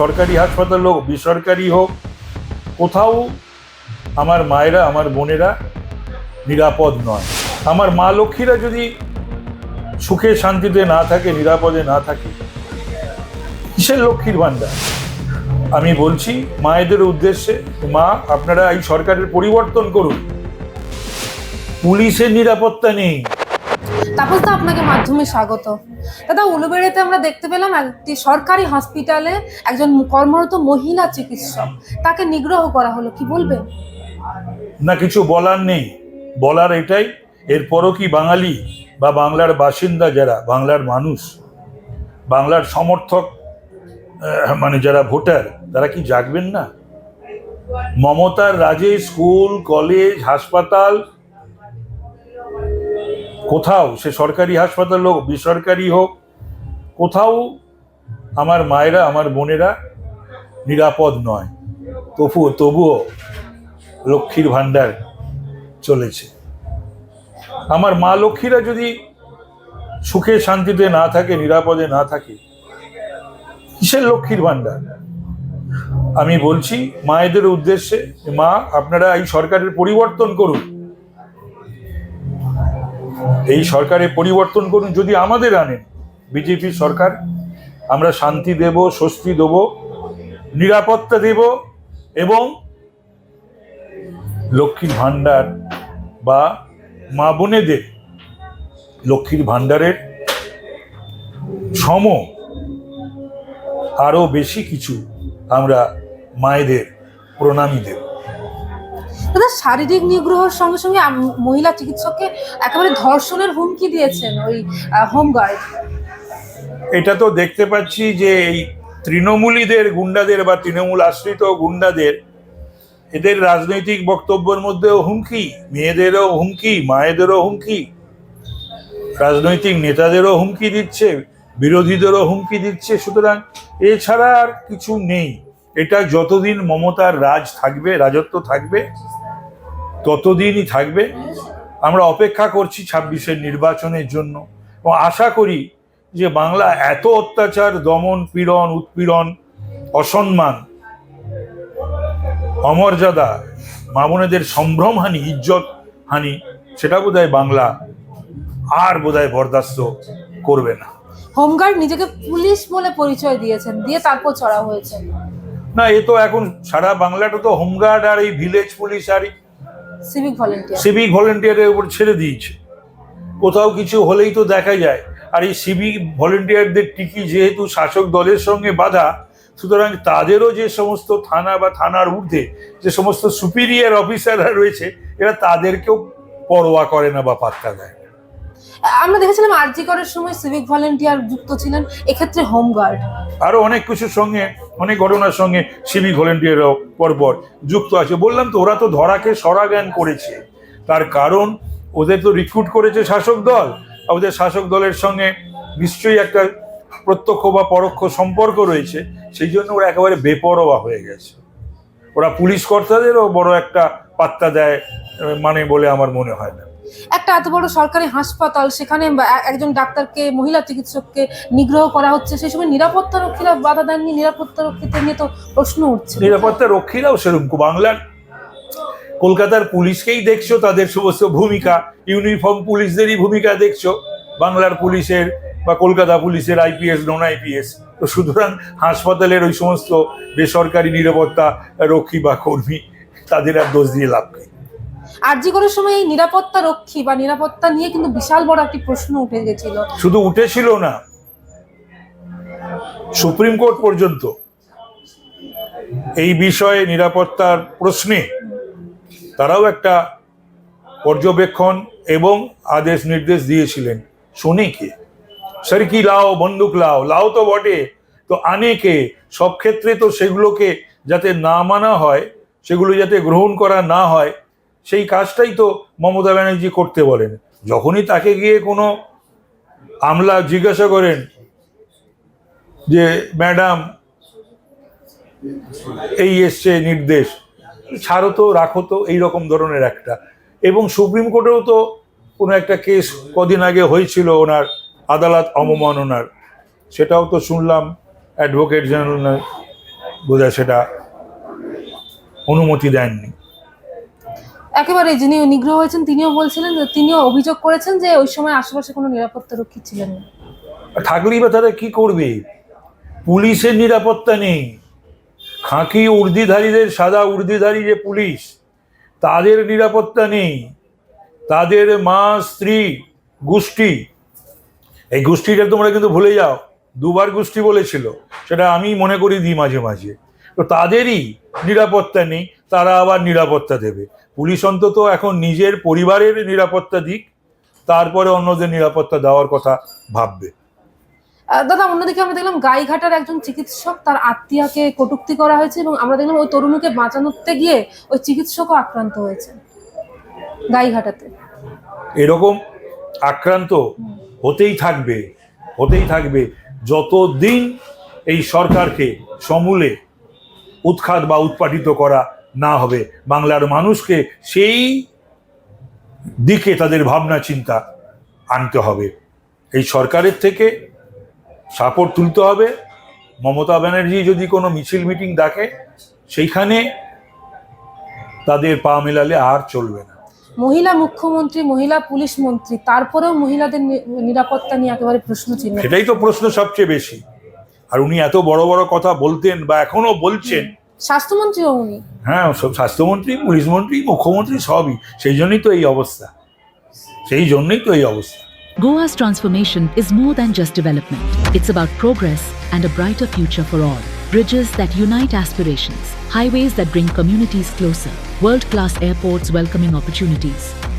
সরকারি হাসপাতাল হোক, বেসরকারি হোক, কোথাও আমার মায়েরা, আমার বোনেরা নিরাপদ নয়। আমার মা লক্ষ্মীরা যদি সুখে শান্তিতে না থাকে, নিরাপদে না থাকে, কিসের লক্ষ্মীর ভাণ্ডার? আমি বলছি, মায়েদের উদ্দেশ্যে, মা, আপনারা এই সরকারের পরিবর্তন করুন। পুলিশের নিরাপত্তা নেই। তাপস দা আপনাকে মাধ্যমে স্বাগত। দাদা উলুবেড়িতে আমরা দেখতে পেলাম একটি সরকারি হসপিটালে একজন কর্মরত মহিলা চিকিৎসক, তাকে নিগ্রহ করা হলো, কি বলবেন না, কিছু বলার নেই। বলার এটাই, এরপরও কি বাঙালি বা বাংলার বাসিন্দা যারা, বাংলার মানুষ, বাংলার সমর্থক মানে যারা ভোটার, তারা কি জাগবেন না? মমতার রাজে স্কুল, কলেজ, হাসপাতাল কোথাও, সে সরকারি হাসপাতাল হোক, বেসরকারি হোক, কোথাও আমার মায়েরা, আমার বোনেরা নিরাপদ নয়। তবুও তবুও লক্ষ্মীর ভাণ্ডার চলেছে। আমার মা লক্ষ্মীরা যদি সুখে, শান্তিতে না থাকে, নিরাপদে না থাকে, কিসের লক্ষ্মীর ভাণ্ডার? আমি বলছি, মায়েদের উদ্দেশ্যে, মা, আপনারা এই সরকারের পরিবর্তন করুন। এই সরকারের পরিবর্তন করুন, যদি আমাদের আনেন বিজেপি সরকার, আমরা শান্তি দেব, স্বস্তি দেব, নিরাপত্তা দেব এবং লক্ষ্মীর ভাণ্ডার বা মা বোনেদের, লক্ষ্মীর ভাণ্ডারের সম আরও বেশি কিছু আমরা মায়েদের প্রণামী দেব। দাদা, শারীরিক নিগ্রহের সঙ্গে সঙ্গে মহিলা চিকিৎসককে একেবারে ধর্ষণের হুমকি দিয়েছেন ওই হোমগার্ড। এটা তো দেখতে পাচ্ছি যে এই তৃণমূলীদের গুন্ডাদের বা তৃণমূল আশ্রিত গুন্ডাদের, এদের রাজনৈতিক বক্তব্যের মধ্যেও হুমকি, মেয়েদেরও হুমকি, মায়েদেরও হুমকি, রাজনৈতিক নেতাদেরও হুমকি দিচ্ছে, বিরোধীদেরও হুমকি দিচ্ছে, সুতরাং এছাড়া আর কিছু নেই। এটা যতদিন মমতার রাজ থাকবে, রাজত্ব থাকবে ততদিনই থাকবে? আমরা অপেক্ষা করছি ছাব্বিশের নির্বাচনের জন্য। এবং আশা করি যে বাংলা এত অত্যাচার দমন পীড়ন উৎপীড়ন অসম্মান অমর্যাদা মামনেদের সম্ভ্রম হানি ইজ্জত হানি সেটা বোধহয় বাংলা আর বোধহয় বরদাস্ত করবে না। হোমগার্ড নিজেকে পুলিশ বলে পরিচয় দিয়েছেন দিয়ে তারপর চড়া হয়েছে। না এ তো এখন সারা বাংলাটা তো হোমগার্ড আর এই ভিলেজ পুলিশ আর সিভিক ভলেন্টিয়ার সিভিক ভলেন্টিয়ারের উপর ছেড়ে দিয়েছে। কোথাও কিছু হলেই তো দেখা যায়। আর এই সিভিক ভলেন্টিয়ারদের টিকি যেহেতু শাসক দলের সঙ্গে বাধা, সুতরাং তাদেরও যে সমস্ত থানা বা থানার ঊর্ধ্বে যে সমস্ত সুপিরিয়ার অফিসাররা রয়েছে, এরা তাদেরকেও পরোয়া করে না বা পাত্তা দেয়। আমরা দেখেছিলাম আরজি করার সময় সিভিক ভলেন্টিয়ার যুক্ত ছিলেন, এক্ষেত্রে হোমগার্ড আরও অনেক কিছুর সঙ্গে, অনেক ঘটনার সঙ্গে সিভিক ভলেন্টিয়াররাও পরপর যুক্ত আছে। বললাম তো, ওরা তো ধরাকে সরাজ্ঞান করেছে। তার কারণ, ওদের তো রিক্রুট করেছে শাসক দল। আর ওদের শাসক দলের সঙ্গে নিশ্চয়ই একটা প্রত্যক্ষ বা পরোক্ষ সম্পর্ক রয়েছে। সেই জন্য ওরা একেবারে বেপরোয়া হয়ে গেছে। ওরা পুলিশ কর্তাদেরও বড় একটা পাত্তা দেয় মানে বলে আমার মনে হয় না। একটা এত বড় সরকারি হাসপাতাল, সেখানে একজন ডাক্তারকে, মহিলা চিকিৎসককে নিগ্রহ করা হচ্ছে, সেই সময় নিরাপত্তা রক্ষীরা বাধা দেননি, নিরাপত্তা রক্ষীদের নিয়ে তো প্রশ্ন উঠছে। নিরাপত্তা রক্ষীরাও সেরকম, বাংলার কলকাতার পুলিশকেই দেখছ, তাদের সমস্ত ভূমিকা, ইউনিফর্ম পুলিশদেরই ভূমিকা দেখছ, বাংলার পুলিশের বা কলকাতা পুলিশের আইপিএস নন আইপিএস তো সুতরাং হাসপাতালের ওই সমস্ত বেসরকারি নিরাপত্তা রক্ষী বা কর্মী, তাদের আর দোষ দিয়ে লাভ নেই। আরজি করার সময় এই নিরাপত্তা রক্ষী বা নিরাপত্তা নিয়ে কিন্তু বিশাল বড় একটি প্রশ্ন উঠে গেছিল। শুধু উঠেছিল না, সুপ্রিম কোর্ট পর্যন্ত এই বিষয়ে নিরাপত্তার প্রশ্নে তারাও একটা পর্যবেক্ষণ এবং আদেশ নির্দেশ দিয়েছিলেন। শুনে কে? স্যার, কি লাও, বন্দুক লাও? লাও তো বটে, তো আনে কে? সব ক্ষেত্রে তো সেগুলোকে যাতে না মানা হয়, সেগুলো যাতে গ্রহণ করা না হয় সেই কাজটাই তো মমতা ব্যানার্জি করতে বলেন। যখনই তাকে গিয়ে কোনো আমলা জিজ্ঞাসা করেন যে, ম্যাডাম, এই এসছে নির্দেশ। ছাড়ো তো, রাখো তো। এইরকম ধরনের একটা। এবং সুপ্রিম কোর্টেও তো কোনো একটা কেস কদিন আগে হয়েছিল ওনার আদালত অবমাননার। সেটাও তো শুনলাম, অ্যাডভোকেট জেনারেল বোধহয় সেটা অনুমতি দেননি। একেবারে যিনি নিগ্রহ হয়েছেন, তিনিও বলছিলেন তিনিও অভিযোগ করেছেন যে ওই সময় আশেপাশে কোনো নিরাপত্তা রক্ষী ছিলেন না। থাকলেই বা তারা কি করবে? পুলিশের নিরাপত্তা নেই। খাঁকি উর্দিধারীদের সাদা উর্দিধারী যে পুলিশ, তাদের নিরাপত্তা নেই। তাদের মা, স্ত্রী, গোষ্ঠী। এই গোষ্ঠীটা তোমরা কিন্তু ভুলে যাও, দুবার গোষ্ঠী বলেছিল, সেটা আমি মনে করি দিই মাঝে মাঝে। তো তাদেরই নিরাপত্তা নেই, তারা আবার নিরাপত্তা দেবে। পুলিশ অন্তত এখন নিজের পরিবারের নিরাপত্তা দিক তারপরে অন্যদের নিরাপত্তা দেওয়ার কথা ভাববে। দাদা অন্যদিকে আমরা দেখলাম গাইঘাটার একজন চিকিৎসক তার আত্মীয়াকে কটূক্তি করা হয়েছে এবং আমরা দেখলাম ওই তরুণীকে বাঁচানোতে গিয়ে ওই চিকিৎসকও আক্রান্ত হয়েছে গাইঘাটাতে। এরকম আক্রান্ত হতেই থাকবে হতেই থাকবে যতদিন এই সরকারকে সমূলে উৎখাত বা উৎপাটিত করা না হবে। বাংলার মানুষকে সেই দিকে তাদের ভাবনা চিন্তা আনতে হবে। এই সরকারের থেকে সাপোর্ট তুলতে হবে। মমতা ব্যানার্জি যদি কোনো মিছিল মিটিং ডাকে সেইখানে তাদের পা মেলালে আর চলবে না। মহিলা মুখ্যমন্ত্রী মহিলা পুলিশ মন্ত্রী তারপরেও মহিলাদের নিরাপত্তা নিয়ে একেবারে প্রশ্ন চিহ্ন। সেটাই তো প্রশ্ন সবচেয়ে বেশি। আর উনি এত বড় বড় কথা বলতেন বা এখনও বলছেন স্বাস্থ্যমন্ত্রীও উনি হ্যাঁ সব স্বাস্থ্যমন্ত্রী পুলিশ মন্ত্রী মুখ্যমন্ত্রী সবই সেই জন্যই তো এই অবস্থা সেই জন্যই তো এই অবস্থা Goa's transformation is more than just development. It's about progress and a brighter future for all. Bridges that unite aspirations, highways that bring communities closer, world class airports welcoming opportunities.